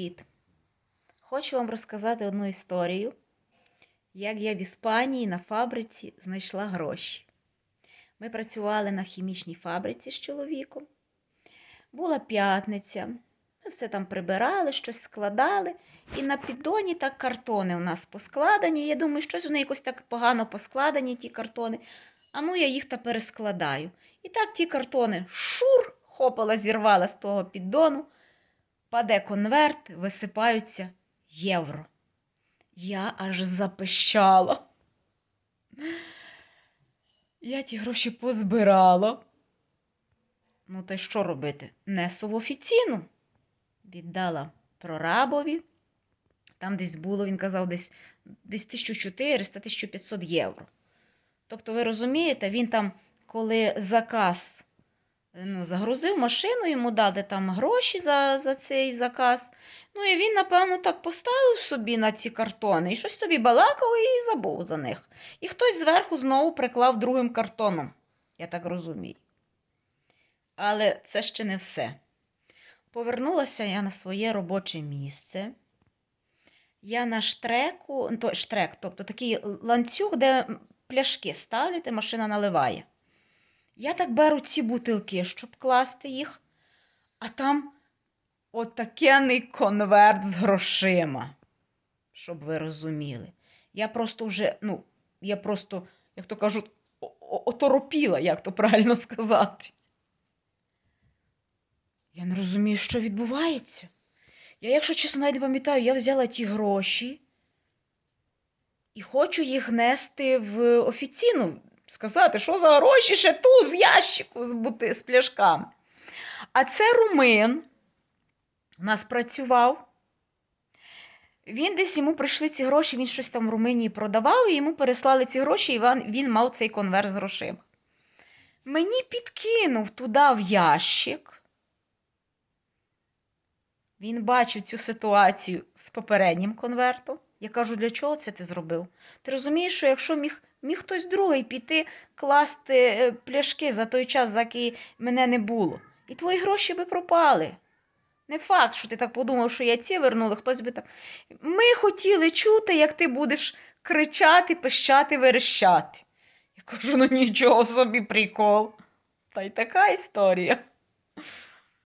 Привіт! Хочу вам розказати одну історію, як я в Іспанії на фабриці знайшла гроші. Ми працювали на хімічній фабриці з чоловіком. Була п'ятниця. Ми все там прибирали, щось складали. І на піддоні так картони у нас поскладені. Я думаю, щось вони якось так погано поскладені, ті картони. А ну я їх та перескладаю. І так ті картони шур, хопала, зірвала з того піддону паде конверт, висипаються євро. Я аж запищала. Я ті гроші позбирала. Ну, та й що робити? Несу в офіційну. Віддала прорабові. Там десь було, він казав, десь, десь 1400-1500 євро. Тобто, ви розумієте, він там, коли заказ ну, загрузив машину, йому дали там гроші за, за цей заказ. Ну і він, напевно, так поставив собі на ці картони і щось собі балакав і забув за них. І хтось зверху знову приклав другим картоном, я так розумію. Але це ще не все. Повернулася я на своє робоче місце. Я на штреку, ну, то, штрек, тобто такий ланцюг, де пляшки ставлять, і машина наливає. Я так беру ці бутилки, щоб класти їх, а там отакений конверт з грошима. Щоб ви розуміли. Я просто вже, ну, я просто, як то кажуть, оторопіла, як то правильно сказати. Я не розумію, що відбувається. Я, якщо чесно, навіть не пам'ятаю, я взяла ті гроші і хочу їх нести в офіційну, сказати, що за гроші ще тут, в ящику з, бути, з пляшками. А це румин у нас працював. Він десь йому прийшли ці гроші, він щось там в Румунії продавав, і йому переслали ці гроші, і він, мав цей конверт з грошима. Мені підкинув туди в ящик. Він бачив цю ситуацію з попереднім конвертом. Я кажу, для чого це ти зробив? Ти розумієш, що якщо міг, міг хтось другий піти класти е, пляшки за той час, за який мене не було, і твої гроші би пропали. Не факт, що ти так подумав, що я ці вернули, хтось би так. Ми хотіли чути, як ти будеш кричати, пищати, верещати. Я кажу, ну нічого собі прикол. Та й така історія.